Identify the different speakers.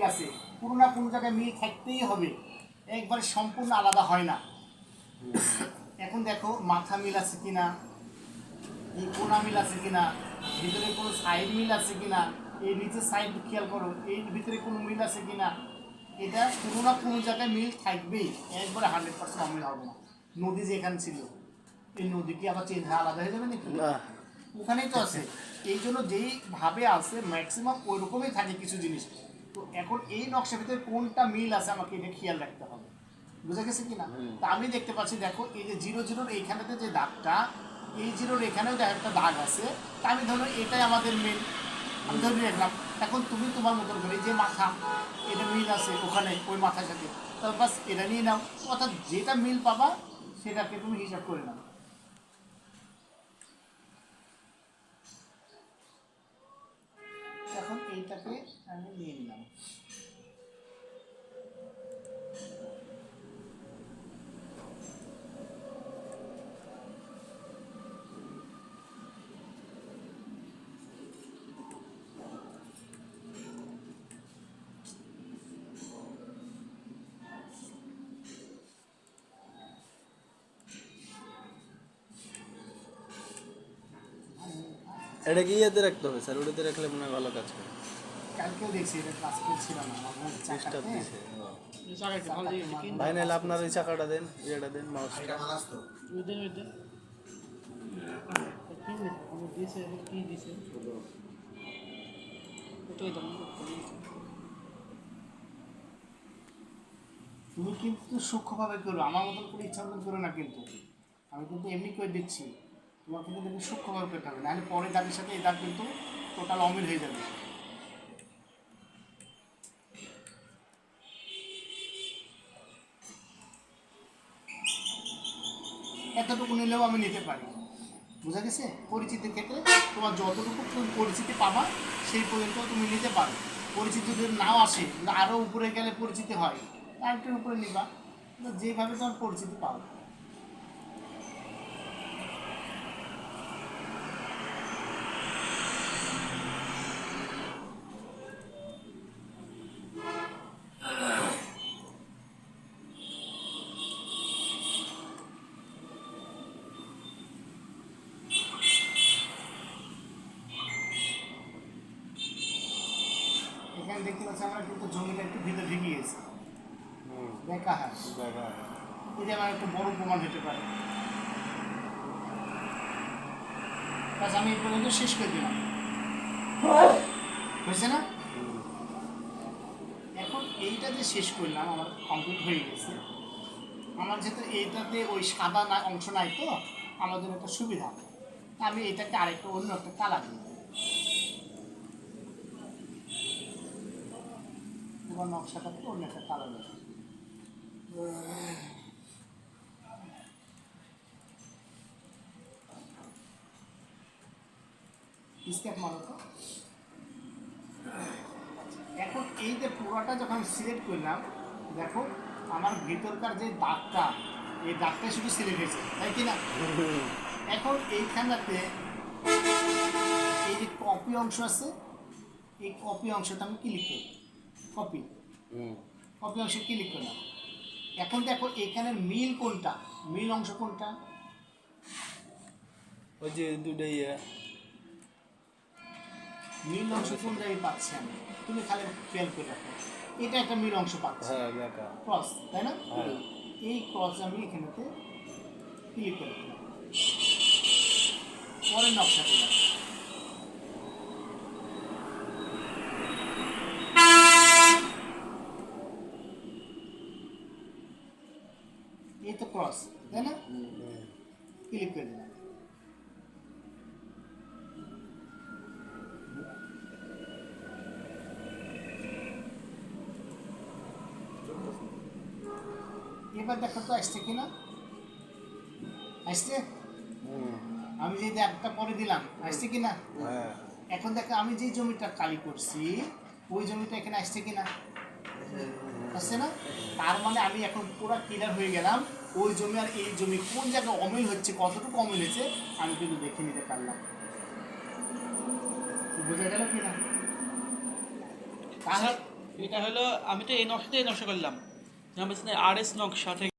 Speaker 1: মিল আছে। কোনো না কোনো জায়গায় মিল থাকতেই হবে। একবারে সম্পূর্ণ আলাদা হয় না। এখন দেখো মাথা মিল আছে কিনা এই কোনা মিল আছে কিনা ভিতরে কোনো সাইড মিল আছে কিনা এই নিচে সাইড খেয়াল করো এই ভিতরে কোনো মিল আছে কিনা এটা কোনো না কোনো জায়গায় মিল থাকবেই। একবারে হান্ড্রেড পার্সেন্ট অমিল হবে না। নদী যেখানে ছিল এই নদী কি আবার চেঞ্জ আলাদা হয়ে যাবে নাকি? ওখানেই তো আছে। এই জন্য যেই ভাবে আছে ম্যাক্সিমাম ওই রকমই থাকে কিছু জিনিস। তো এখন এই নকশার ভিতরে কোনটা মিল আছে আমাকে এটা খেয়াল রাখতে হবে। বুঝা গেছে কি না তা আমি দেখতে পাচ্ছি দেখো এই যে জিরো জিরোর এইখানেতে যে দাগটা এই জিরোর এখানেও দেখ একটা দাগ আছে। তা আমি ধরো এটাই আমাদের মিল আমি ধরে রাখলাম। এখন তুমি তোমার মতন করে যে মাথা এটা মিল আছে ওখানে ওই মাথার সাথে। তো বাস এটা নিয়ে নাও। অর্থাৎ যেটা মিল পাবা সেটাকে তুমি হিসাব করে নাও।
Speaker 2: এটা কি ইয়েতে রাখতে হবে স্যার ওটাতে রাখলে মনে হয় ভালো কাজ করে
Speaker 1: কালকেও দেখছি এটা ক্লাস করছিলাম না আমার মনে হচ্ছে
Speaker 2: ডিস্টার্ব
Speaker 1: চাকাতে-
Speaker 2: দিছে ও।
Speaker 1: চাকাতে
Speaker 2: ভাই নাহলে আপনার ওই চাকাটা দেন ইয়েটা দেন মাউসটা
Speaker 1: তুমি কিন্তু সূক্ষ্মভাবে করো আমার মতন করে ইচ্ছা মতন করো না কিন্তু। আমি কিন্তু এমনি করে দিচ্ছি। তোমার কিন্তু সূক্ষ্মভাবে করতে হবে নাহলে পরের দাগের সাথে এই দাগ কিন্তু টোটাল অমিল হয়ে যাবে। এতটুকু নিলেও আমি নিতে পারি। বোঝা গেছে? পরিচিতির ক্ষেত্রে তোমার যতটুকু পরিচিতি পাবা, সেই পর্যন্ত তুমি নিতে পারো। পরিচিতি যদি নাও আসে আরও উপরে গেলে পরিচিতি হয়, তার উপরে নিবা। যেভাবে তোমার পরিচিতি পাও। এখানে দেখতে পাচ্ছি আমরা কিন্তু জমিটা একটু ভিতরে ঢেকে গেছে। দেখা হয়
Speaker 2: দেখা
Speaker 1: এটা আমার একটু বড় প্রমাণ হতে পারে। বাস আমি এই পর্যন্ত শেষ করে দিলাম। হয়েছে না? এখন এইটা যে শেষ করলাম আমার কমপ্লিট হয়ে গেছে। আমার যেহেতু এইটাতে ওই সাদা না অংশ নাই তো আমার জন্য একটা সুবিধা। আমি এটাকে আরেকটা অন্য একটা কালার দিই এবার নকশাটাকে অন্য একটা কালার দেবো স্টেপ মারো তো। এখন এই যে পুরোটা যখন সিলেক্ট করলাম, দেখো, আমার ভিতরকার যে দাগটা, এই দাগটা শুধু সিলেক্ট হয়েছে, তাই কি না? এখন এইখানটাতে এই যে কপি অংশ আছে, এই কপি অংশটা আমি ক্লিক করি কপি
Speaker 2: হুম।
Speaker 1: কপি অংশে ক্লিক করলাম এখন দেখো এখানে মিল কোনটা? মিল অংশ কোনটা?
Speaker 2: ওই যে দুটো ইয়ে
Speaker 1: মিল অংশ কোনটা জায়গায় পাচ্ছি আমি? তুমি খালি খেয়াল করে রাখো এটা একটা মিল অংশ পাচ্ছি।
Speaker 2: হ্যাঁ
Speaker 1: ক্রস তাই না?
Speaker 2: হ্যাঁ।
Speaker 1: এই ক্রস আমি এখানেতে ক্লিক করে দিলাম। পরের নকশাতে যাব। এই তো ক্রস তাই না? ক্লিক করে দিলাম। এবার দেখো তো আসছে কিনা আসছে? আমি যে একটা পরে দিলাম আসছে কিনা
Speaker 2: হ্যাঁ।
Speaker 1: এখন দেখো আমি যে জমিটা কালি করছি ওই জমিটা এখানে আসছে কিনা আসছে না? তার মানে আমি এখন পুরো ক্লিয়ার হয়ে গেলাম। ওই জমি আর এই জমি কোন জায়গায় অমিল হচ্ছে, কতটুকু অমিল হয়েছে, আমি কিন্তু দেখে নিতে পারলাম। বোঝা গেল
Speaker 3: এটা হলো, আমি তো এই নকশাতে এই নকশা করলাম। আর এস নকশা থেকে